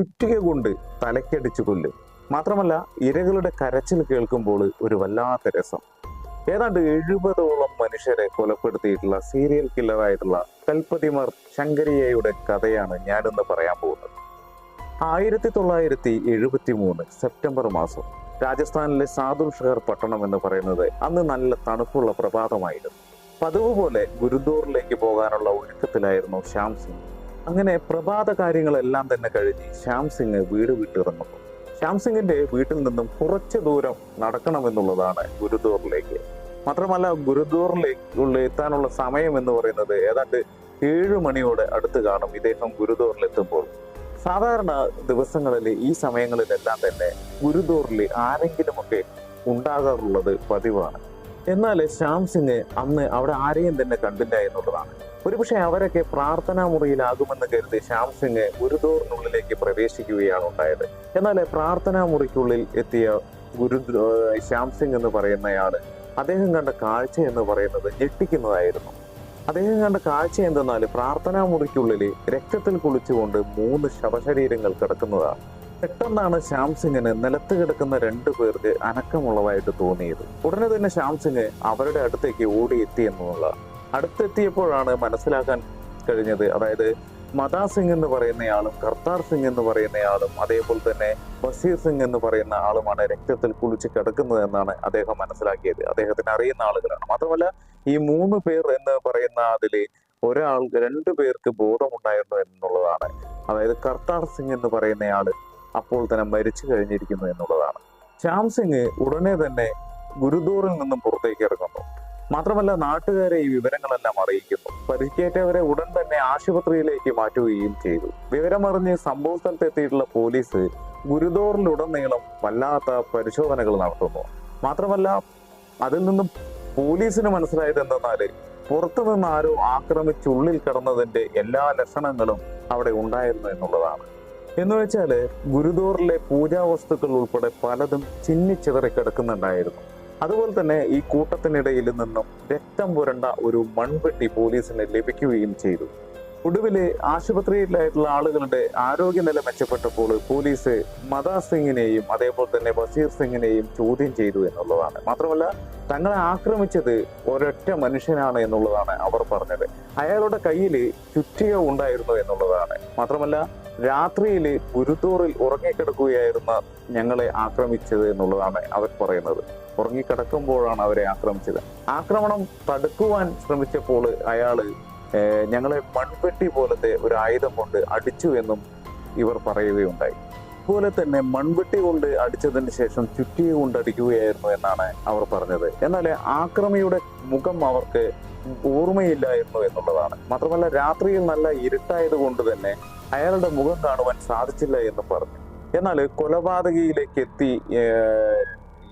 ചുറ്റിക കൊണ്ട് തലക്കടിച്ചു കൊല്ലും. മാത്രമല്ല ഇരകളുടെ കരച്ചിൽ കേൾക്കുമ്പോൾ ഒരു വല്ലാത്ത രസം. ഏതാണ്ട് എഴുപതോളം മനുഷ്യരെ കൊലപ്പെടുത്തിയിട്ടുള്ള സീരിയൽ കില്ലറായിട്ടുള്ള കൽപ്പതിമർ ശങ്കരിയയുടെ കഥയാണ് ഞാനിന്ന് പറയാൻ പോകുന്നത്. ആയിരത്തി തൊള്ളായിരത്തി എഴുപത്തി മൂന്ന് സെപ്റ്റംബർ മാസം രാജസ്ഥാനിലെ സാധു ഷഹർ പട്ടണം എന്ന് പറയുന്നത് അന്ന് നല്ല തണുപ്പുള്ള പ്രഭാതമായിരുന്നു. പതിവ് പോലെ ഗുരുദൂറിലേക്ക് പോകാനുള്ള ഒരുക്കത്തിലായിരുന്നു ശ്യാം സിംഗ്. അങ്ങനെ പ്രഭാത കാര്യങ്ങളെല്ലാം തന്നെ കഴിഞ്ഞ് ശ്യാം സിംഗ് വീട് വിട്ടിറങ്ങുന്നു. ശ്യാം സിംഗിന്റെ വീട്ടിൽ നിന്നും കുറച്ച് ദൂരം നടക്കണമെന്നുള്ളതാണ് ഗുരുദൂറിലേക്ക്. മാത്രമല്ല ഗുരുദൂറിലേക്കുള്ള എത്താനുള്ള സമയം എന്ന് പറയുന്നത് ഏതാണ്ട് ഏഴു മണിയോടെ അടുത്ത് കാണും ഇദ്ദേഹം ഗുരുദൂറിലെത്തുമ്പോൾ. സാധാരണ ദിവസങ്ങളിൽ ഈ സമയങ്ങളിലെല്ലാം തന്നെ ഗുരുദൂറിൽ ആരെങ്കിലുമൊക്കെ ഉണ്ടാകാറുള്ളത് പതിവാണ്. എന്നാൽ ശ്യാം സിംഗ് അന്ന് അവിടെ ആരെയും തന്നെ കണ്ടില്ല എന്നുള്ളതാണ്. ഒരുപക്ഷെ അവരൊക്കെ പ്രാർത്ഥനാ മുറിയിലാകുമെന്ന് കരുതി ശ്യാം സിംഗ് ഗുരുദൂറിനുള്ളിലേക്ക് പ്രവേശിക്കുകയാണ് ഉണ്ടായത്. എന്നാൽ പ്രാർത്ഥനാ മുറിക്കുള്ളിൽ എത്തിയ ഗുരു ശ്യാം സിംഗ് എന്ന് പറയുന്നയാൾ അദ്ദേഹം കണ്ട കാഴ്ച എന്ന് പറയുന്നത് ഞെട്ടിക്കുന്നതായിരുന്നു. അദ്ദേഹം കണ്ട കാഴ്ച എന്തെന്നാൽ പ്രാർത്ഥനാ മുറിക്കുള്ളിൽ രക്തത്തിൽ കുളിച്ചുകൊണ്ട് മൂന്ന് ശവശരീരങ്ങൾ കിടക്കുന്നതാണ് പെട്ടെന്നാണ് ശ്യാം നിലത്ത് കിടക്കുന്ന രണ്ടു പേർക്ക് അനക്കമുള്ളതായിട്ട് തോന്നിയത്. ഉടനെ തന്നെ ശ്യാം സിംഗ് അവരുടെ അടുത്തേക്ക് ഓടിയെത്തി എന്നുള്ളതാണ്. അടുത്തെത്തിയപ്പോഴാണ് മനസ്സിലാക്കാൻ കഴിഞ്ഞത്. അതായത് മദാ സിംഗ് എന്ന് പറയുന്നയാളും കർത്താർ സിംഗ് എന്ന് പറയുന്നയാളും അതേപോലെ തന്നെ ബസീർ സിംഗ് എന്ന് പറയുന്ന ആളുമാണ് രക്തത്തിൽ കുളിച്ച് കിടക്കുന്നത് എന്നാണ് അദ്ദേഹം മനസ്സിലാക്കിയത്. അദ്ദേഹത്തിന് അറിയുന്ന ആളുകളാണ്. മാത്രമല്ല ഈ മൂന്ന് പേർ എന്ന് പറയുന്ന അതിൽ ഒരാൾ രണ്ടു പേർക്ക് ബോധമുണ്ടായിരുന്നു എന്നുള്ളതാണ്. അതായത് കർത്താർ സിംഗ് എന്ന് പറയുന്നയാൾ അപ്പോൾ തന്നെ മരിച്ചു കഴിഞ്ഞിരിക്കുന്നു എന്നുള്ളതാണ്. ശ്യാം സിംഗ് ഉടനെ തന്നെ ഗുരുദൂറിൽ നിന്നും പുറത്തേക്ക് ഇറങ്ങുന്നു. മാത്രമല്ല നാട്ടുകാരെ ഈ വിവരങ്ങളെല്ലാം അറിയിക്കുന്നു. പരിക്കേറ്റവരെ ഉടൻ തന്നെ ആശുപത്രിയിലേക്ക് മാറ്റുകയും ചെയ്തു. വിവരമറിഞ്ഞ് സംഭവ സ്ഥലത്തെത്തിയിട്ടുള്ള പോലീസ് ഗുരുദോറിലുടനീളം വല്ലാത്ത പരിശോധനകൾ നടത്തുന്നു. മാത്രമല്ല അതിൽ നിന്നും പോലീസിന് മനസ്സിലായത് എന്തെന്നാൽ പുറത്തു നിന്ന് ആരോ ആക്രമിച്ചുള്ളിൽ കിടന്നതിന്റെ എല്ലാ ലക്ഷണങ്ങളും അവിടെ ഉണ്ടായിരുന്നു എന്നുള്ളതാണ്. എന്ന് വെച്ചാൽ ഗുരുദോറിലെ പൂജാ വസ്തുക്കൾ ഉൾപ്പെടെ പലതും ചിന്നിച്ചിതറി കിടക്കുന്നുണ്ടായിരുന്നു. അതുപോലെ തന്നെ ഈ കൂട്ടത്തിനിടയിൽ നിന്നും രക്തം പുരണ്ട ഒരു മൺപെട്ടി പോലീസിന് ലഭിക്കുകയും ചെയ്തു. ഒടുവിൽ ആശുപത്രിയിലായിട്ടുള്ള ആളുകളുടെ ആരോഗ്യനില മെച്ചപ്പെട്ടപ്പോൾ പോലീസ് മദാ സിംഗിനെയും അതേപോലെ തന്നെ ബഷീർ സിംഗിനെയും ചോദ്യം ചെയ്തു എന്നുള്ളതാണ്. മാത്രമല്ല തങ്ങളെ ആക്രമിച്ചത് ഒരൊറ്റ മനുഷ്യനാണ് എന്നുള്ളതാണ് അവർ പറഞ്ഞത്. അയാളുടെ കയ്യിൽ ചുറ്റിക ഉണ്ടായിരുന്നു എന്നുള്ളതാണ്. മാത്രമല്ല രാത്രിയിൽ ഗുരുത്തോറിൽ ഉറങ്ങിക്കിടക്കുകയായിരുന്ന ഞങ്ങളെ ആക്രമിച്ചത് എന്നുള്ളതാണ് അവർ പറയുന്നത്. ഉറങ്ങിക്കിടക്കുമ്പോഴാണ് അവരെ ആക്രമിച്ചത്. ആക്രമണം തടുക്കുവാൻ ശ്രമിച്ചപ്പോൾ അയാൾ ഞങ്ങളെ മൺപെട്ടി പോലത്തെ ഒരു ആയുധം കൊണ്ട് അടിച്ചു എന്നും ഇവർ പറയുകയുണ്ടായി. അതുപോലെ തന്നെ മൺവെട്ടി കൊണ്ട് അടിച്ചതിന് ശേഷം ചുറ്റിയെ കൊണ്ട് അടിക്കുകയായിരുന്നു എന്നാണ് അവർ പറഞ്ഞത്. എന്നാൽ ആക്രമിയുടെ മുഖം അവർക്ക് ഓർമ്മയില്ലായിരുന്നു എന്നുള്ളതാണ്. മാത്രമല്ല രാത്രിയിൽ നല്ല ഇരുട്ടായത് കൊണ്ട് തന്നെ അയാളുടെ മുഖം കാണുവാൻ സാധിച്ചില്ല എന്ന് പറഞ്ഞു. എന്നാൽ കൊലപാതകയിലേക്ക് എത്തി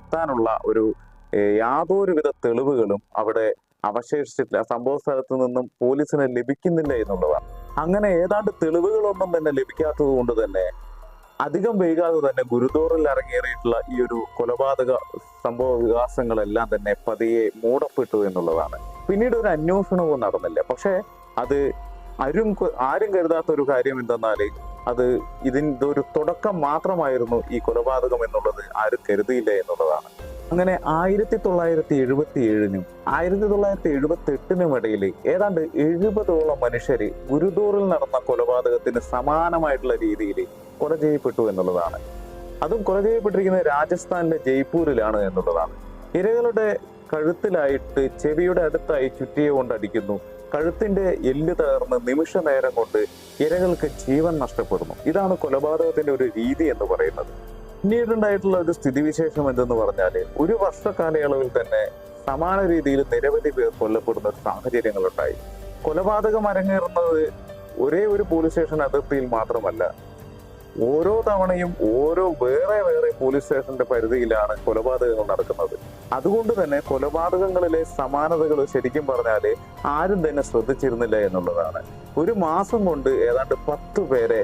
എത്താനുള്ള ഒരു യാതൊരുവിധ തെളിവുകളും അവിടെ അവശേഷിച്ചിട്ടില്ല. സംഭവ സ്ഥലത്ത് നിന്നും പോലീസിന് ലഭിക്കുന്നില്ല എന്നുള്ളതാണ്. അങ്ങനെ ഏതാണ്ട് തെളിവുകളൊന്നും തന്നെ ലഭിക്കാത്തത് കൊണ്ട് തന്നെ അധികം വൈകാതെ തന്നെ ഗുരുദോറിൽ അരങ്ങേറിയിട്ടുള്ള ഈ ഒരു കൊലപാതക സംഭവ വികാസങ്ങളെല്ലാം തന്നെ പതിയെ മൂടപ്പെട്ടു എന്നുള്ളതാണ്. പിന്നീട് ഒരു അന്വേഷണവും നടന്നില്ല. പക്ഷെ അത് ആരും ആരും കരുതാത്ത ഒരു കാര്യം എന്തെന്നാൽ അത് ഇതിന്റെ ഒരു തുടക്കം മാത്രമായിരുന്നു ഈ കൊലപാതകം എന്നുള്ളത് ആരും കരുതിയില്ല എന്നുള്ളതാണ്. അങ്ങനെ ആയിരത്തി തൊള്ളായിരത്തി എഴുപത്തി ഏഴിനും ആയിരത്തി തൊള്ളായിരത്തി എഴുപത്തി എട്ടിനും ഇടയിൽ ഏതാണ്ട് എഴുപതോളം മനുഷ്യര് ഗുരുദൂറിൽ നടന്ന കൊലപാതകത്തിന് സമാനമായിട്ടുള്ള രീതിയിൽ കൊല ചെയ്യപ്പെട്ടു എന്നുള്ളതാണ്. അതും കൊല ചെയ്യപ്പെട്ടിരിക്കുന്നത് രാജസ്ഥാനിലെ ജയ്പൂരിലാണ് എന്നുള്ളതാണ്. ഇരകളുടെ കഴുത്തിലായിട്ട് ചെവിയുടെ അടുത്തായി ചുറ്റിയെ കൊണ്ടടിക്കുന്നു കഴുത്തിന്റെ എല്ല് തകർന്ന് നിമിഷ നേരം കൊണ്ട് ഇരകൾക്ക് ജീവൻ നഷ്ടപ്പെടുന്നു. ഇതാണ് കൊലപാതകത്തിന്റെ ഒരു രീതി എന്ന് പറയുന്നത്. പിന്നീടുണ്ടായിട്ടുള്ള ഒരു സ്ഥിതിവിശേഷം എന്തെന്ന് പറഞ്ഞാൽ ഒരു വർഷ കാലയളവിൽ തന്നെ സമാന രീതിയിൽ നിരവധി പേർ കൊല്ലപ്പെടുന്ന സാഹചര്യങ്ങളുണ്ടായി. കൊലപാതകം അരങ്ങേറുന്നത് ഒരേ ഒരു പോലീസ് സ്റ്റേഷൻ അതിർത്തിയിൽ മാത്രമല്ല ഓരോ തവണയും ഓരോ വേറെ വേറെ പോലീസ് സ്റ്റേഷന്റെ പരിധിയിലാണ് കൊലപാതകങ്ങൾ നടക്കുന്നത്. അതുകൊണ്ട് തന്നെ കൊലപാതകങ്ങളിലെ സമാനതകൾ ശരിക്കും പറഞ്ഞാൽ ആരും തന്നെ ശ്രദ്ധിച്ചിരുന്നില്ല എന്നുള്ളതാണ്. ഒരു മാസം കൊണ്ട് ഏതാണ്ട് പത്ത് പേരെ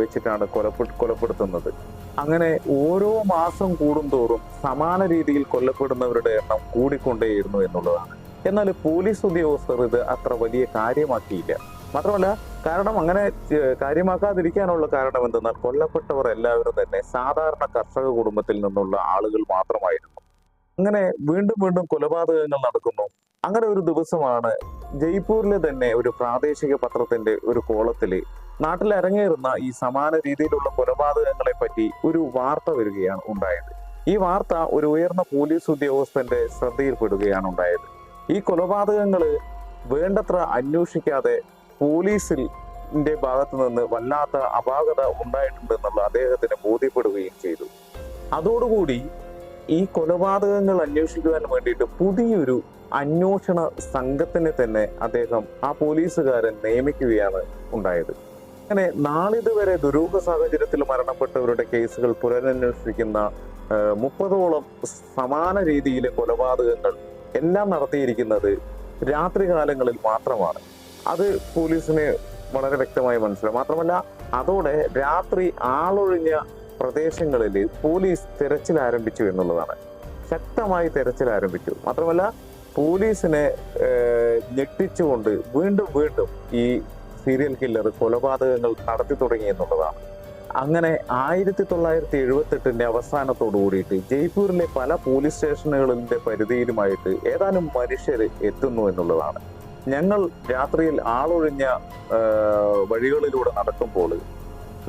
വെച്ചിട്ടാണ് കൊലപ്പെ കൊലപ്പെടുത്തുന്നത്. അങ്ങനെ ഓരോ മാസം കൂടുന്തോറും സമാന രീതിയിൽ കൊല്ലപ്പെടുന്നവരുടെ എണ്ണം കൂടിക്കൊണ്ടേയിരുന്നു എന്നുള്ളതാണ്. എന്നാൽ പോലീസ് ഉദ്യോഗസ്ഥർ ഇത് അത്ര വലിയ കാര്യമാക്കിയില്ല. മാത്രമല്ല കാരണം അങ്ങനെ കാര്യമാക്കാതിരിക്കാനുള്ള കാരണം എന്തെന്നാൽ കൊല്ലപ്പെട്ടവർ എല്ലാവരും തന്നെ സാധാരണ കർഷക കുടുംബത്തിൽ നിന്നുള്ള ആളുകൾ മാത്രമായിരുന്നു. അങ്ങനെ വീണ്ടും വീണ്ടും കൊലപാതകങ്ങൾ നടക്കുന്നു. അങ്ങനെ ഒരു ദിവസമാണ് ജയ്പൂരിലെ തന്നെ ഒരു പ്രാദേശിക പത്രത്തിന്റെ ഒരു കോളത്തിൽ നാട്ടിൽ അരങ്ങേറുന്ന ഈ സമാന രീതിയിലുള്ള കൊലപാതകങ്ങളെ പറ്റി ഒരു വാർത്ത വരികയാണ് ഉണ്ടായത്. ഈ വാർത്ത ഒരു ഉയർന്ന പോലീസ് ഉദ്യോഗസ്ഥന്റെ ശ്രദ്ധയിൽപ്പെടുകയാണ് ഉണ്ടായത്. ഈ കൊലപാതകങ്ങൾ വേണ്ടത്ര അന്വേഷിക്കാതെ പോലീസിന്റെ ഭാഗത്ത് നിന്ന് വല്ലാത്ത അപാകത ഉണ്ടായിട്ടുണ്ടെന്നുള്ള അദ്ദേഹത്തിന് ബോധ്യപ്പെടുകയും ചെയ്തു. അതോടുകൂടി ഈ കൊലപാതകങ്ങൾ അന്വേഷിക്കുവാൻ വേണ്ടിയിട്ട് പുതിയൊരു അന്വേഷണ സംഘത്തിനെ തന്നെ അദ്ദേഹം ആ പോലീസുകാരൻ നിയമിക്കുകയാണ് ഉണ്ടായത്. അങ്ങനെ നാളിതുവരെ ദുരൂഹ സാഹചര്യത്തിൽ മരണപ്പെട്ടവരുടെ കേസുകൾ പുനരന്വേഷിക്കുന്ന മുപ്പതോളം സമാന രീതിയിലെ കൊലപാതകങ്ങൾ എല്ലാം നടത്തിയിരിക്കുന്നത് രാത്രികാലങ്ങളിൽ മാത്രമാണ്. അത് പോലീസിന് വളരെ വ്യക്തമായി മനസ്സിലാവും മാത്രമല്ല അതോടെ രാത്രി ആളൊഴിഞ്ഞ പ്രദേശങ്ങളിൽ പോലീസ് തെരച്ചിൽ ആരംഭിച്ചു എന്നുള്ളതാണ്. ശക്തമായി തെരച്ചിൽ ആരംഭിച്ചു. മാത്രമല്ല പോലീസിനെ ഞെട്ടിച്ചുകൊണ്ട് വീണ്ടും വീണ്ടും ഈ സീരിയൽ കില്ലർ കൊലപാതകങ്ങൾ നടത്തി തുടങ്ങി എന്നുള്ളതാണ്. അങ്ങനെ ആയിരത്തി തൊള്ളായിരത്തി എഴുപത്തി എട്ടിന്റെ അവസാനത്തോടു കൂടിയിട്ട് ജയ്പൂരിലെ പല പോലീസ് സ്റ്റേഷനുകളിന്റെ പരിധിയിലുമായിട്ട് ഏതാനും മനുഷ്യർ എത്തുന്നു എന്നുള്ളതാണ്. ഞങ്ങൾ രാത്രിയിൽ ആളൊഴിഞ്ഞ വഴികളിലൂടെ നടക്കുമ്പോൾ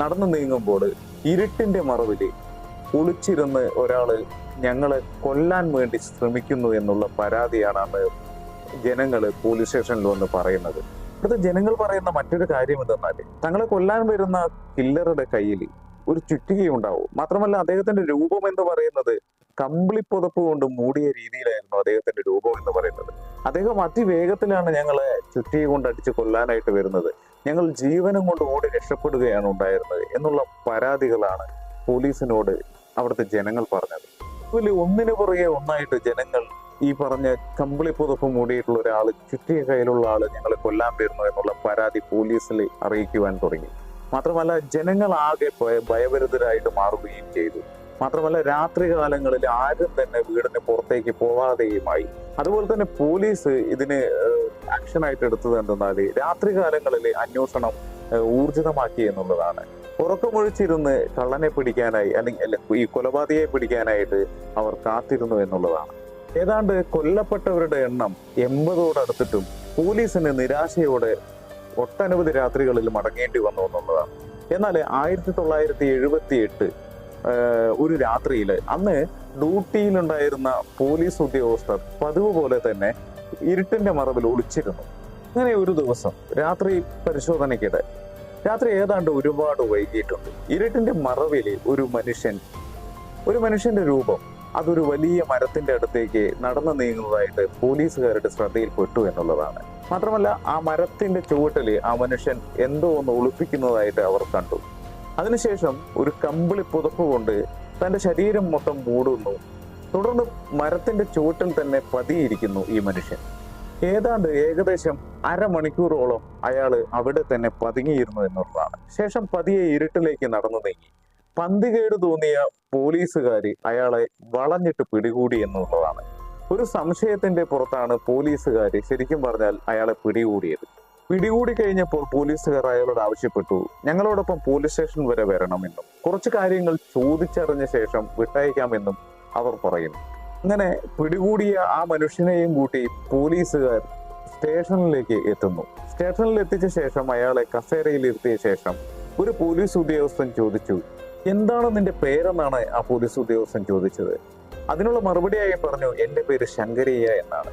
നടന്നു നീങ്ങുമ്പോൾ ഇരുട്ടിന്റെ മറവിൽ ഒളിച്ചിരുന്ന് ഒരാൾ ഞങ്ങളെ കൊല്ലാൻ വേണ്ടി ശ്രമിക്കുന്നു എന്നുള്ള പരാതിയാണ് അന്ന് ജനങ്ങൾ പോലീസ് സ്റ്റേഷനിൽ വന്ന് പറയുന്നത്. ഇവിടുത്തെ ജനങ്ങൾ പറയുന്ന മറ്റൊരു കാര്യം എന്തെന്നാൽ തങ്ങളെ കൊല്ലാൻ വരുന്ന കില്ലറുടെ കയ്യിൽ ഒരു ചുറ്റികയുണ്ടാവും. മാത്രമല്ല അദ്ദേഹത്തിന്റെ രൂപം എന്ന് പറയുന്നത് കമ്പിളിപ്പുതപ്പ് കൊണ്ട് മൂടിയ രീതിയിലായിരുന്നു അദ്ദേഹത്തിന്റെ രൂപം എന്ന് പറയുന്നത്. അദ്ദേഹം അതിവേഗത്തിലാണ് ഞങ്ങളെ ചുറ്റി കൊണ്ട് അടിച്ച് കൊല്ലാനായിട്ട് വരുന്നത്. ഞങ്ങൾ ജീവനും കൊണ്ട് ഓടി രക്ഷപ്പെടുകയാണ് ഉണ്ടായിരുന്നത് എന്നുള്ള പരാതികളാണ് പോലീസിനോട് അവിടുത്തെ ജനങ്ങൾ പറഞ്ഞത്. ഇതിൽ ഒന്നിനു പുറകെ ഒന്നായിട്ട് ജനങ്ങൾ ഈ പറഞ്ഞ കമ്പിളി പുതപ്പ് മൂടിയിട്ടുള്ള ഒരാൾ ചുറ്റിയ കയ്യിലുള്ള ആൾ ഞങ്ങളെ കൊല്ലാൻ വരുന്നു എന്നുള്ള പരാതി പോലീസിൽ അറിയിക്കുവാൻ തുടങ്ങി. മാത്രമല്ല ജനങ്ങൾ ആകെ ഭയ- ഭയഭരിതരായിട്ട് മാറുകയും ചെയ്തു. മാത്രമല്ല രാത്രി കാലങ്ങളിൽ ആരും തന്നെ വീടിന് പുറത്തേക്ക് പോവാതെയുമായി. അതുപോലെ തന്നെ പോലീസ് ഇതിന് ആക്ഷനായിട്ട് എടുത്തത് എന്തെന്നാൽ രാത്രി കാലങ്ങളിൽ അന്വേഷണം ഊർജിതമാക്കി എന്നുള്ളതാണ്. ഉറക്കമൊഴിച്ചിരുന്ന് കള്ളനെ പിടിക്കാനായി അല്ലെങ്കിൽ അല്ല, ഈ കൊലപാതകയെ പിടിക്കാനായിട്ട് അവർ കാത്തിരുന്നു എന്നുള്ളതാണ്. ഏതാണ്ട് കൊല്ലപ്പെട്ടവരുടെ എണ്ണം എൺപതോടടുത്തിട്ടും പോലീസിന് നിരാശയോടെ ഒട്ടനവധി രാത്രികളിൽ മടങ്ങേണ്ടി വന്നു എന്നുള്ളതാണ്. എന്നാൽ ആയിരത്തി തൊള്ളായിരത്തി എഴുപത്തി എട്ട് ഒരു രാത്രിയിൽ അന്ന് ഡ്യൂട്ടിയിലുണ്ടായിരുന്ന പോലീസ് ഉദ്യോഗസ്ഥർ പതിവ് പോലെ തന്നെ ഇരുട്ടിന്റെ മറവിൽ ഒളിച്ചിരുന്നു. അങ്ങനെ ഒരു ദിവസം രാത്രി പരിശോധനയ്ക്കിടെ. രാത്രി ഏതാണ്ട് ഒരുപാട് വൈകിയിട്ടുണ്ട്. ഇരുട്ടിന്റെ മറവിൽ ഒരു മനുഷ്യൻ ഒരു മനുഷ്യന്റെ രൂപം അതൊരു വലിയ മരത്തിന്റെ അടുത്തേക്ക് നടന്നു നീങ്ങുന്നതായിട്ട് പോലീസുകാരുടെ ശ്രദ്ധയിൽപ്പെട്ടു എന്നുള്ളതാണ്. മാത്രമല്ല ആ മരത്തിന്റെ ചുവട്ടിൽ ആ മനുഷ്യൻ എന്തോ ഒന്ന് ഒളിപ്പിക്കുന്നതായിട്ട് അവർ കണ്ടു. അതിനുശേഷം ഒരു കമ്പിളി പുതപ്പ് കൊണ്ട് തന്റെ ശരീരം മൊത്തം മൂടുന്നു. തുടർന്ന് മരത്തിന്റെ ചുവട്ടിൽ തന്നെ പതിയിരിക്കുന്നു ഈ മനുഷ്യൻ. ഏതാണ്ട് ഏകദേശം അരമണിക്കൂറോളം അയാൾ അവിടെ തന്നെ പതുങ്ങിയിരുന്നു എന്നുള്ളതാണ്. ശേഷം പതിയെ ഇരുട്ടിലേക്ക് നടന്നു നീങ്ങി. പന്തികേട് തോന്നിയ പോലീസുകാര് അയാളെ വളഞ്ഞിട്ട് പിടികൂടി എന്നുള്ളതാണ്. ഒരു സംശയത്തിന്റെ പുറത്താണ് പോലീസുകാര് ശരിക്കും പറഞ്ഞാൽ അയാളെ പിടികൂടിയത്. പിടികൂടി കഴിഞ്ഞപ്പോൾ പോലീസുകാർ അയാളോട് ആവശ്യപ്പെട്ടു. ഞങ്ങളോടൊപ്പം പോലീസ് സ്റ്റേഷൻ വരെ വരണമെന്നും കുറച്ച് കാര്യങ്ങൾ ചോദിച്ചറിഞ്ഞ ശേഷം വിട്ടയക്കാമെന്നും അവർ പറയുന്നു. അങ്ങനെ പിടികൂടിയ ആ മനുഷ്യനെയും കൂട്ടി പോലീസുകാർ സ്റ്റേഷനിലേക്ക് എത്തുന്നു. സ്റ്റേഷനിൽ എത്തിച്ച ശേഷം അയാളെ കസേരയിൽ ഇരുത്തിയ ശേഷം ഒരു പോലീസ് ഉദ്യോഗസ്ഥൻ ചോദിച്ചു എന്താണ് നിന്റെ പേരെന്നാണ് ആ പോലീസ് ഉദ്യോഗസ്ഥൻ ചോദിച്ചത്? അതിനുള്ള മറുപടിയായി പറഞ്ഞു എന്റെ പേര് ശങ്കരയ്യ എന്നാണ്.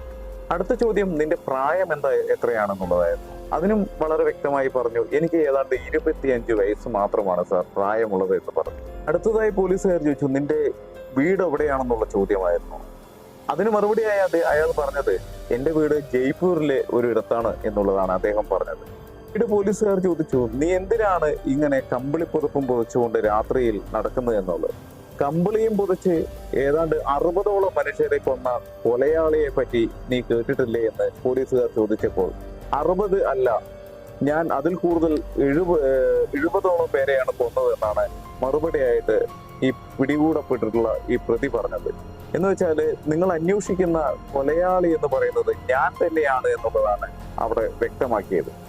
അടുത്ത ചോദ്യം നിന്റെ പ്രായം എന്താ? എത്രയാണെന്നുള്ളതായിരുന്നു. അതിനും വളരെ വ്യക്തമായി പറഞ്ഞു എനിക്ക് ഏതാണ്ട് ഇരുപത്തിയഞ്ച് വയസ്സ് മാത്രമാണ് സാർ പ്രായമുള്ളത് എന്ന് പറഞ്ഞു. അടുത്തതായി പോലീസുകാർ ചോദിച്ചു നിന്റെ വീട് എവിടെയാണെന്നുള്ള ചോദ്യമായിരുന്നു. അതിന് മറുപടിയായി അത് അയാൾ പറഞ്ഞത് എന്റെ വീട് ജയ്പൂരിലെ ഒരു ഇടത്താണ് എന്നുള്ളതാണ് അദ്ദേഹം പറഞ്ഞത്. വീട് പോലീസുകാർ ചോദിച്ചു നീ എന്തിനാണ് ഇങ്ങനെ കമ്പിളി പുതപ്പും പുതച്ചുകൊണ്ട് രാത്രിയിൽ നടക്കുന്നത് എന്നുള്ളത്? കമ്പിളിയും പുതച്ച് ഏതാണ്ട് അറുപതോളം മനുഷ്യരെ കൊന്ന കൊലയാളിയെ പറ്റി നീ കേട്ടിട്ടില്ലേ എന്ന് പോലീസുകാർ ചോദിച്ചപ്പോൾ അറുപത് അല്ല. ഞാൻ അതിൽ കൂടുതൽ എഴുപ എഴുപതോളം പേരെയാണ് കൊന്നത് എന്നാണ് മറുപടിയായിട്ട് ഈ പിടികൂടപ്പെട്ടിട്ടുള്ള ഈ പ്രതി പറഞ്ഞത്. എന്ന് വെച്ചാൽ നിങ്ങൾ അന്വേഷിക്കുന്ന കൊലയാളി എന്ന് പറയുന്നത് ഞാൻ തന്നെയാണ് എന്നുള്ളതാണ് അവിടെ വ്യക്തമാക്കിയത്.